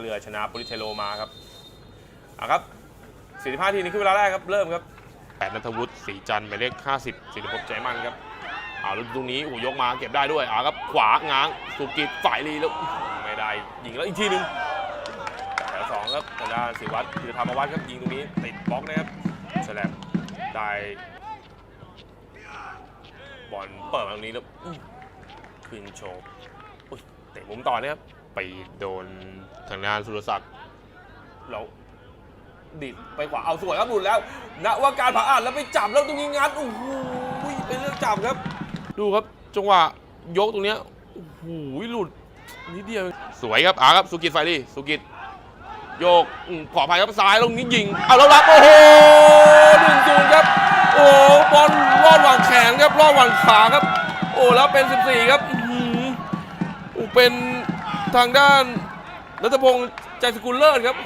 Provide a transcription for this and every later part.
เรือชนะปุริเทโลมาครับเอาครับ45ทีนี้คือเวลาแรกครับเริ่มครับแปดนัทวุฒิศรีจันทร์หมายเลข50สิริภพใจมันครับเอาลูกตรงนี้โอ้ยกมาเก็บได้ด้วยเอาครับขวาง้างสุกิจฝ่ายลีแล้วไม่ได้ยิงแล้วอีกทีหนึงแถวสองครับทางด้านศิวัตรคือธรรมวัฒน์ครับยิงตรงนี้ติดบล็อกนะครับฉลบได้บอลเปิดตรงนี้แล้วอื้อขึ้นโชว์เตะมุมต่อนะครับ ไปโดนทางด้านสุรศักดิ์แล้วดิดไปขวาเอาสวยครับหลุดแล้วนะว่าการผ่าอ่านแล้วไปจับแล้วตรงนี้งัดโอ้โหเป็นเรื่องจับครับ ดูครับจังหวะยกตรงเนี้ยโอ้โหหลุดนิดเดียวเองสวยครับอาครับสุกิตไฟรีสุกิตโยกอืมขออภัยครับซ้ายตรงนี้ยิงเอาแล้วรับโอ้โหหนึ่งศูนย์ครับ โอ้บอลรอดหว่างแขนครับรอดหว่างขาครับ โอ้แล้วเป็น 14 ครับอื้อหือโอ้เป็น ทางด้านนัทพงศ์ใจสกุลเลิศครับ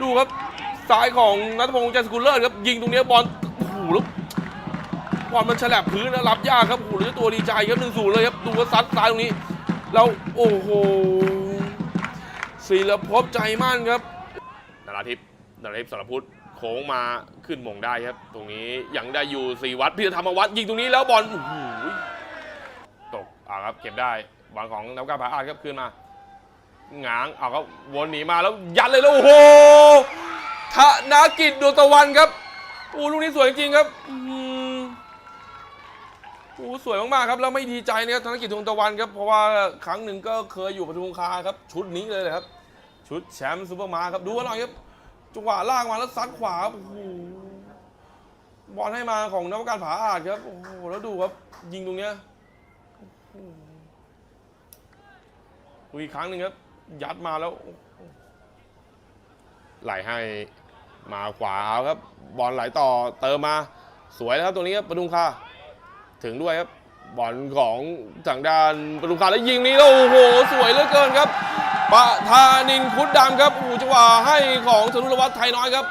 ดูครับซ้ายของนัทพงศ์ใจสกุลเลิศครับยิงตรงนี้บอลโอ้โหแล้วบอลมันฉลับพื้นแล้วรับยากครับโอ้โหแล้วตัวดีใจครับหนึ่งศูนย์เลยครับดูว่าซัดซ้ายตรงนี้แล้วโอ้โหศิลภพใจมั่นครับนาราทิพย์นาราทิพย์สารพุทธโค้งมาขึ้นมงได้ครับ ตรงนี้ยังได้อยู่สีวัดพิธธรรมวัฒน์ยิงตรงนี้แล้วบอลโอ้โห อ่าครับเก็บได้บอลของนักการพาอาดครับคืนมาหงางเอาครับวนหนีมาแล้วยัดเลยแล้วโอ้โหธนากิจดวงตะวันครับโอ้ลูกนี้สวยจริงครับอือโอ้สวยมากๆครับแล้วไม่ดีใจนะครับธนกิจดวงตะวันครับเพราะว่าครั้งหนึ่งก็เคยอยู่ปทุมคาครับ ชุดนี้เลยนะครับ ชุดแชมป์ซูเปอร์มาครับดูกันหน่อยครับจังหวะลากมาแล้วซัดขวาโอ้โหบอลให้มาของนักการผาอาดครับโอ้โหแล้วดูครับยิงตรงเนี้ย ดูอีกครั้งหนึ่งครับ ยัดมาแล้ว ไหลให้มาขวาครับ บอลไหลต่อเติมมา สวยแล้วครับตรงนี้ครับปทุมคาถึงด้วยครับบอลของทางด้านปทุมคาแล้วยิงนี้แล้วโอ้โห สวยเหลือเกินครับปะทานินพุทธดำครับโอ้จังหวะให้ของธนุรวัฒน์ไทยน้อยครับ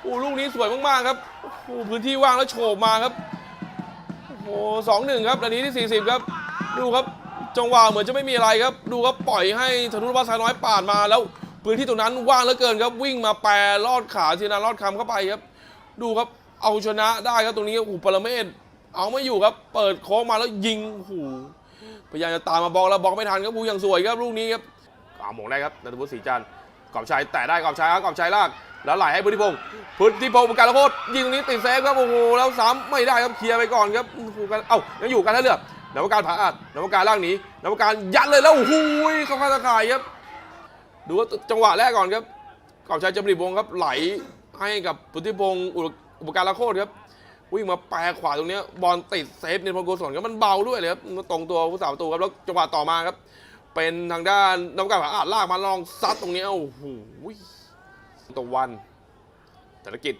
โอ้ลูกนี้สวยมากๆครับโอ้พื้นที่ว่างแล้วโฉบมาครับโอ้โหสองหนึ่งครับนาทีที่ 40 ครับ ดูครับจังหวะเหมือนจะไม่มีอะไรครับ ดูครับปล่อยให้ธนุวัฒน์สายน้อยปาดมาแล้วพื้นที่ตรงนั้นว่างเหลือเกินครับวิ่งมาแปรลอดขาทีนาลอดคำเข้าไปครับ ดูครับเอาชนะได้ครับตรงนี้โอ้โหปรเมศเอาไม่อยู่ครับ เปิดโค้งมาแล้วยิงโอ้โหพยายามจะตามมาบอกแล้วบอกไม่ทันครับผู้อย่างสวยครับลูกนี้ครับเอาหมงได้ครับนัทวุฒิศรีจันทร์กอบชัยแต่ได้กอบชัยครับกอบชัยลากแล้วไหลให้พุทธิพงศ์พุทธิพงศ์ประการโคตรยิงตรงนี้ติดเซฟครับโอ้โหแล้วซ้ำไม่ได้ครับเคลียร์ไปก่อนครับโอ้โหกันเอ้ายังอยู่กันท่าเรือ นวการผาอาดนวการล่างหนีนวการยัดเลยแล้วโอ้โหเข้าข้างตะข่ายครับ ดูว่าจังหวะแรกก่อนครับกอบชัยจำริบวงครับไหลให้กับพุทธิพงศ์อุปการละโคตรครับวิ่งมาแปรขวาตรงนี้บอลติดเซฟเนพลโกศลครับมันเบาด้วยเลยครับมันตรงตัวผู้สาประตูครับแล้วจังหวะต่อมาครับ เป็นทางด้านนวการผาอาดลากมาลองซัดตรงนี้โอ้โหตะวันธนกิจ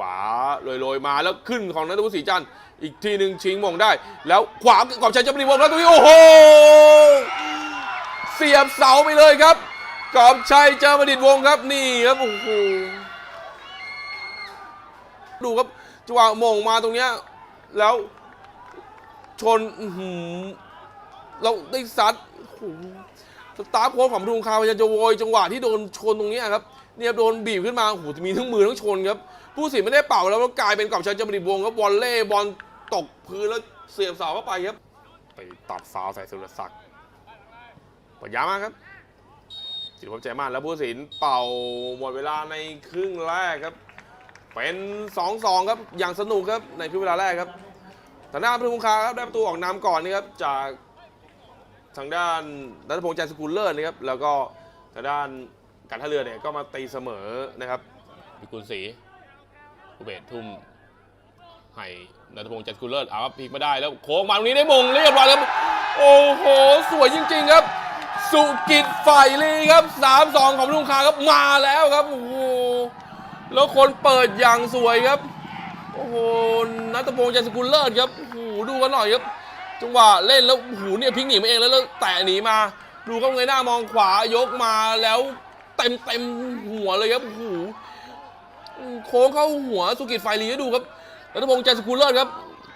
วาลอยๆมาแล้วขึ้นของนัทวุฒิศรีจันทร์อีกทีหนึ่งชิงมงได้ แล้วขวากอบชัยจะปรีวงแล้วตรงนี้โอ้โหเสียบเสาไปเลยครับกอบชัยเจอประดิษฐ์วงครับนี่ครับโอ้โหดูครับจังหวะมงมาตรงเนี้ยแล้วชนหือเราได้ซัดโอ้โหสตาร์โค้ชของทุมคาพยายามจะโวยจังหวะที่โดนชนตรงเนี้ยครับ เนี่ยโดนบีบขึ้นมาโอ้โหมีทั้งมือทั้งชนครับ ผู้สินไม่ได้เป่าแล้วกลายเป็นกอบชัยจำริบวงครับบอลเล่บอลตกพื้นแล้วเสียบเสาเข้าไปครับไปตัดฟาวใส่สุรศักดิ์ปดยามากครับสิริพจน์ใจมากแล้วผู้สินเป่าหมดเวลาในครึ่งแรกครับ เป็น2-2ครับอย่างสนุกครับในครึ่งเวลาแรกครับทางด้านปทุมคาครับได้ประตูออกนำก่อนนี่ครับจากทางด้านรัตพงษ์ใจสกุลเลิศนะครับแล้วก็ทางด้าน การท่าเรือเนี่ยก็มาตีเสมอนะครับพิกุลศรีอุเบศทุ่มให้นัทพงษ์จัดกุลเลิศเอาพิกมาได้แล้วโค้งมาตรงนี้ได้มงเรียบร้อยครับโอ้โห สวยจริง ๆ ครับ สุกิจฝ่ายลีครับ3-2ของลุงคาครับมาแล้วครับโอ้โหแล้วคนเปิดอย่างสวยครับโอ้โหนัทพงษ์จันทกุลเลิศครับโอ้โหดูกันหน่อยครับจังหวะเล่นแล้วโอ้โหเนี่ยพิกหนีมาเองแล้วแล้วแตะหนีมา ดูก็เงยหน้ามองขวายกมาแล้ว เต็มเต็มหัวเลยครับโอ้โหโค้งเข้าหัวสุกิจไฟรีดูครับรัตพงษ์ใจสกุลเลิศครับ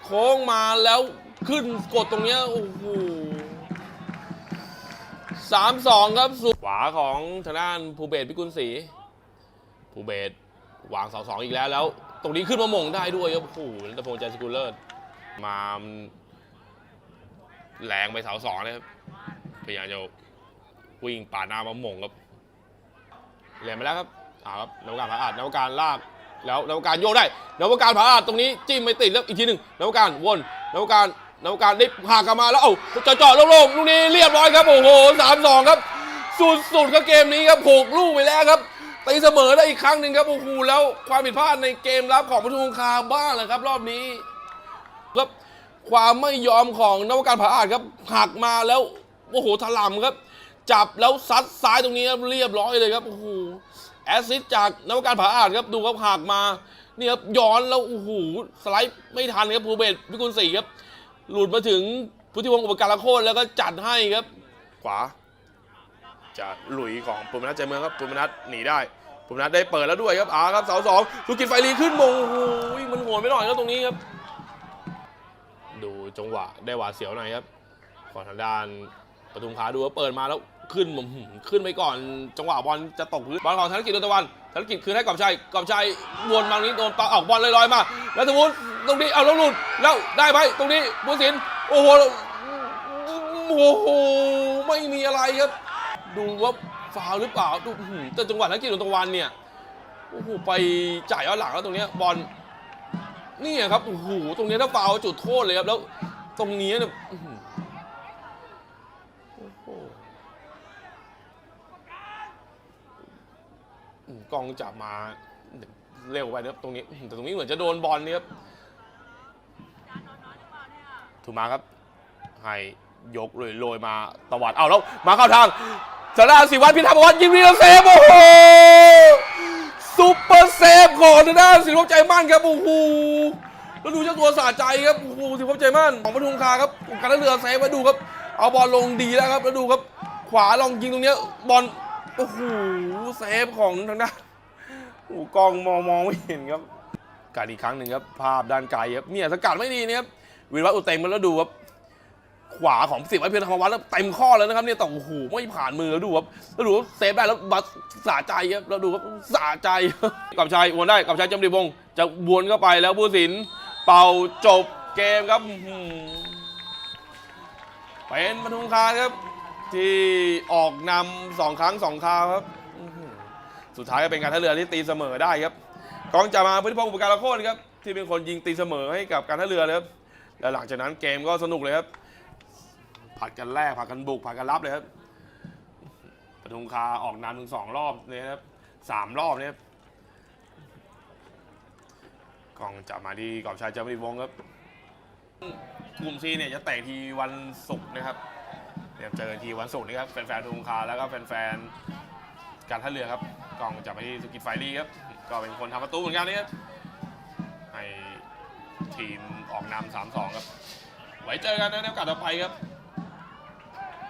โค้งมาแล้วขึ้นกดตรงเนี้ยโอ้โหสามสองครับสุขวาของทางด้านภูเบศพิกุลศรีภูเบศวางเสาสองอีกแล้วแล้ว ตรงนี้ขึ้นมามงได้ด้วยครับโอ้โหนัทพงษ์ใจสกุลเลิศมาแรงไปเสาสองนะครับพยายามจะวิ่งป่าหน้ามามงครับ เหรียญไปแล้วครับอ่าครับนวการผาอาจนวการลากแล้วนวการโยกได้นวการผาอาจตรงนี้จิ้มไม่ติดแล้วอีกทีหนึ่งนวการวนนวการนวการได้หักกลับมาแล้วเอ้าจาะๆโล่งๆลูกนี้เรียบร้อยครับโอ้โหสามสองครับสุดๆครับเกมนี้ครับหกลูกไปแล้วครับตีเสมอได้อีกครั้งหนึ่งครับโอ้โหแล้วความผิดพลาดในเกมรับของปทุมคงคาบ้างเลยครับ รอบนี้ครับความไม่ยอมของนวการผาอาจครับหักมาแล้วโอ้โหถล่มครับ จับแล้วซัดซ้ายตรงนี้ครับเรียบร้อยเลยครับโอ้โหแอสซิสต์จากนวการผาอาจครับดูครับหักมานี่ครับย้อนแล้วโอ้โหสไลด์ไม่ทันครับภูเบศพิกุลศรีครับ หลุดมาถึงพุทธิวงศ์อุปการละโคตรแล้วก็จัดให้ครับ ขวา จะหลุยของปุณมนัทใจเมืองครับปุณมนัทหนีได้ปุณมนัทได้เปิดแล้วด้วยครับอาครับเสาสองสุกินไฟรีขึ้นมงโอ้โหมันโหนไม่หน่อยครับตรงนี้ครับ ดูจังหวะได้หวาดเสียวหน่อยครับขอทางด้านปทุมค้าดูว่าเปิดมาแล้ว ขึ้นหม่หืมขึ้นไปก่อน จังหวะบอลจะตกพื้นบอลของธนกิจดวงตะวันธนกิจคืนให้กอบชัยกอบชัยวนบางนี้โดนปาออกบอลลอยๆมา แล้วสมมติตรงนี้เอาแล้วหลุดแล้วได้ไหมตรงนี้บุญสินโอ้โหโอ้โหไม่มีอะไรครับ ดูว่าฟาวหรือเปล่าดูแต่จังหวะธนักกีฬาตะวันเนี่ยโอ้โหไปจ่ายย้อนหลังแล้วตรงเนี้ยบอลนี่ครับโอ้โหตรงเนี้ยถ้าฟาวจุดโทษเลยครับแล้ว ตรงนี้เนี่ยอื้อหือโอ้โหอืม กองจับมาเร็วไปนะครับตรงนี้แต่ตรงนี้เหมือนจะโดนบอลเนี่ยครับถูกมาครับให้ยกเลยโรยมาตวัดเอาแล้วมาเข้าทางสาราศิวัตรพิทักษ์วัฒน์ยิงดีแล้วเซฟโอ้โหซุปเปอร์เซฟของทางด้านศิลปใจมั่นครับโอ้โหแล้วดูเจ้าตัวสะใจครับโอ้โหศิลปใจมั่นของปทุมคาครับการเรือเซฟมาดูครับ เอาบอลลงดีแล้วครับแล้วดูครับ ขวาลองยิงตรงเนี้ยบอลโอ้โหเซฟของทางด้าน โอ้กล้องมองมองไม่เห็นครับการอีกครั้งหนึ่งครับภาพด้านไกลครับเนี่ยสกัดไม่ดีนะครับวิรวัตอุเต็มมันแล้วดูครับขวาของสิบไอเพียรธรรมวัฒน์แล้วเต็มข้อแล้วนะครับเนี่ยแต่โอ้โหไม่ผ่านมือแล้วดูครับแล้วดูว่าเซฟได้แล้วบัสสาใจครับแล้วดูครับสาใจกับชัยวนได้กับชัยจำดีวงศ์จะวนเข้าไปแล้วผู้สินเป่าจบเกมครับเป็นปทุมคาครับ ที่ออกนำสองครั้งสองคราวครับ สุดท้ายก็เป็นการท่าเรือที่ตีเสมอได้ครับกองจะมาพุทธิพงศ์อุปการะโคตรครับที่เป็นคนยิงตีเสมอให้กับการท่าเรือเลยครับแล้วหลังจากนั้นเกมก็สนุกเลยครับผัดกันแรกผัดกันบุกผัดกันรับเลยครับปทุมคาออกนำถึงสองรอบเลยครับสามรอบเนี่ยครับกองจับมาทีกอบชายเจามีวงศ์ครับ กลุ่มซีเนี่ยจะเตะทีวันศุกร์นะครับเดี๋ยวเจอทีวันศุกร์นะครับแฟนๆปทุมคาแล้วก็แฟนๆ การท่าเรือครับกองจับไปที่สุกิตไฟรีครับก็เป็นคนทำประตูเหมือนกันนี่ครับให้ทีมออกนำสามสองครับ ไว้เจอกันนะในโอกาสต่อไปครับ